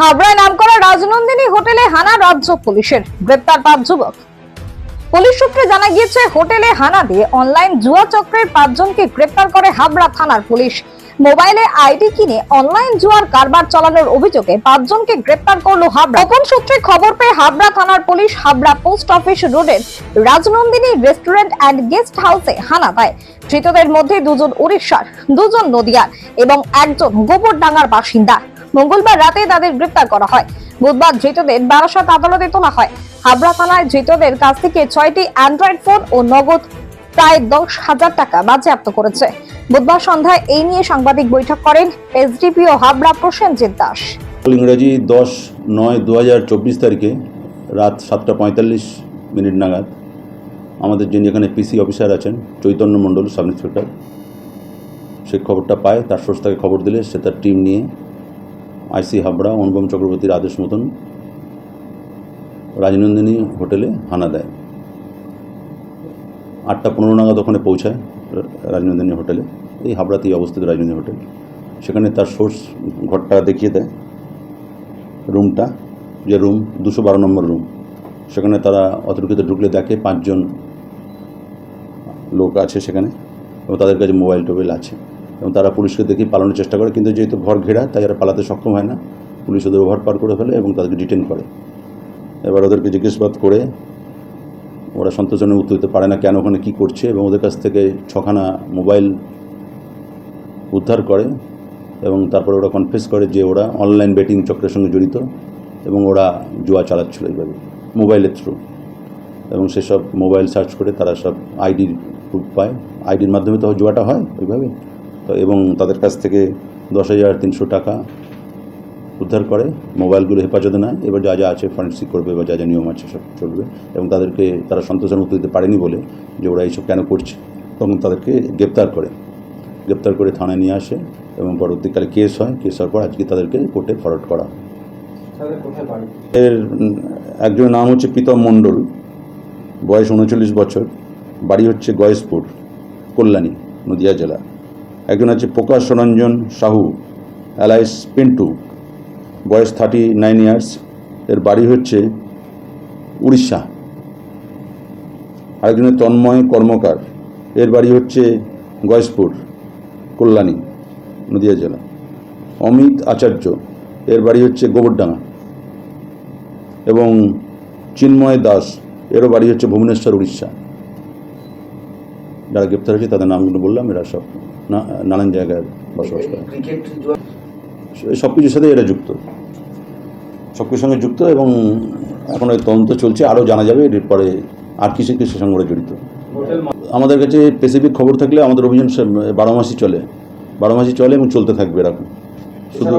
হাবড়ায় নামকরা রাজনন্দিনী হোটেলে হানা রাজ্য পুলিশের। গ্রেপ্তার পাঁচ যুবক। পুলিশ সূত্রে জানা গিয়েছে, হোটেলে হানা দিয়ে অনলাইন জুয়া চক্রের পাঁচজনকে গ্রেপ্তার করে হাবড়া থানার পুলিশ। মোবাইলে আইডি কিনে অনলাইন জুয়ার কারবার চালানোর অভিযোগে পাঁচজনকে গ্রেপ্তার করল হাবড়া। গোপন সূত্রে খবর পেয়ে হাবড়া থানার পুলিশ হাবড়া পোস্ট অফিস রোডের রাজনন্দিনী রেস্টুরেন্ট অ্যান্ড গেস্ট হাউসে হানা দেয় ধৃতদের মধ্যে দুজন উড়িষ্যার, দুজন নদিয়ার এবং একজন গোবরডাঙ্গার বাসিন্দা। মঙ্গলবার রাতে তাদের গ্রেপ্তার করা হয়। বুধবার ধৃতদের বারাসাত আদালতে তোলা হয়। হাবড়া থানায় ধৃতদের কাছ থেকে ছয়টি অ্যান্ড্রয়েড ফোন ও নগদ প্রায় দশ হাজার টাকা বাজেয়াপ্ত করেছে। বুধবার সন্ধ্যায় এই নিয়ে সাংবাদিক বৈঠক করেন এসডিপিও হাবড়া প্রসেনজিৎ দাস। ইংরেজি দশ নয় দু চব্বিশ তারিখে রাত সাতটা পঁয়তাল্লিশ মিনিট নাগাদ আমাদের যিনি এখানে পিসি অফিসার আছেন, চৈতন্য মণ্ডল, সাব ইন্সপেক্টর, সে খবরটা পায়। তার সোর্স তাকে খবর দিলে সে তার টিম নিয়ে আইসি হাবড়া, অনুপম চক্রবর্তীর আদেশ মতন রাজনন্দিনী হোটেলে হানা দেয়। আটটা পনেরো নাগাদ ওখানে পৌঁছায় রাজনন্দিনী হোটেলে। এই হাবড়াতেই অবস্থিত রাজনন্দিনী হোটেল। সেখানে তার সোর্স ঘরটা দেখিয়ে দেয়, রুমটা, যে রুম, দুশো বারো নম্বর রুম। সেখানে তারা অতর্কিত ঢুকলে দেখে পাঁচজন লোক আছে সেখানে এবং তাদের কাছে মোবাইল টোবাইল আছে। এবং তারা পুলিশকে দেখে পালানোর চেষ্টা করে। কিন্তু যেহেতু ঘর ঘেরা, তাই এরা পালাতে সক্ষম হয় না। পুলিশ ওদের ওভার পার করে ফেলে এবং তাদেরকে ডিটেন করে। এবার ওদেরকে জিজ্ঞাসাবাদ করে ওরা সন্তোষজনক উত্তর দিতে পারে না কেন, ওখানে কী করছে এবং ওদের কাছ থেকে ছখানা মোবাইল উদ্ধার করে এবং তারপরে ওরা কনফেস করে যে ওরা অনলাইন বেটিং চক্রের সঙ্গে জড়িত এবং ওরা জুয়া চালাচ্ছিল এইভাবে, মোবাইলের থ্রু এবং সেসব মোবাইল সার্চ করে তারা সব আইডির প্রুফ পায়। আইডির মাধ্যমে তো জুয়াটা হয় ওইভাবে। এবং তাদের কাছ থেকে দশ হাজার তিনশো টাকা উদ্ধার করে। মোবাইলগুলো হেফাজতে নেয়। এবার যা যা আছে ফরেন্সিক করবে বা যা যা নিয়ম আছে সব চলবে। এবং তাদেরকে তারা সন্তোষজনক উত্তর দিতে পারেনি বলে যে ওরা এইসব কেন করছে। তখন তাদেরকে গ্রেপ্তার করে। গ্রেপ্তার করে থানায় নিয়ে আসে এবং পরবর্তীকালে কেস হয়। কেস হওয়ার পর আজকে তাদেরকে কোর্টে ফরওয়ার্ড করা। এর একজনের নাম হচ্ছে প্রীতম মণ্ডল। বয়স উনচল্লিশ বছর। বাড়ি হচ্ছে গয়েশপুর কল্যাণী নদিয়া জেলা। একজন আছে প্রকাশ রঞ্জন সাহু অ্যালাইস পিন্টু, বয়স থার্টি নাইন ইয়ার্স এর বাড়ি হচ্ছে উড়িষ্যা। আরেকজনের তন্ময় কর্মকার, এর বাড়ি হচ্ছে গয়েশপুর, কল্যাণী, নদিয়া জেলা। অমিত আচার্য, এর বাড়ি হচ্ছে গোবরডাঙ্গা। এবং চিন্ময় দাস, এরও বাড়ি হচ্ছে ভুবনেশ্বর, উড়িষ্যা। যারা গ্রেপ্তার হয়েছে তাদের নামগুলো বললাম, এরা সব নানান জায়গায় বসবাস করে সব কিছুর সাথে এটা যুক্ত। সব কিছুর সঙ্গে যুক্ত এবং এখন এই তদন্ত চলছে আরও জানা যাবে এর পরে আর কিছু কিছু সঙ্গে জড়িত। আমাদের কাছে স্পেসিফিক খবর থাকলে আমাদের অভিযান বারো মাসই চলে। বারো মাসই চলে এবং চলতে থাকবে এরকম। শুধু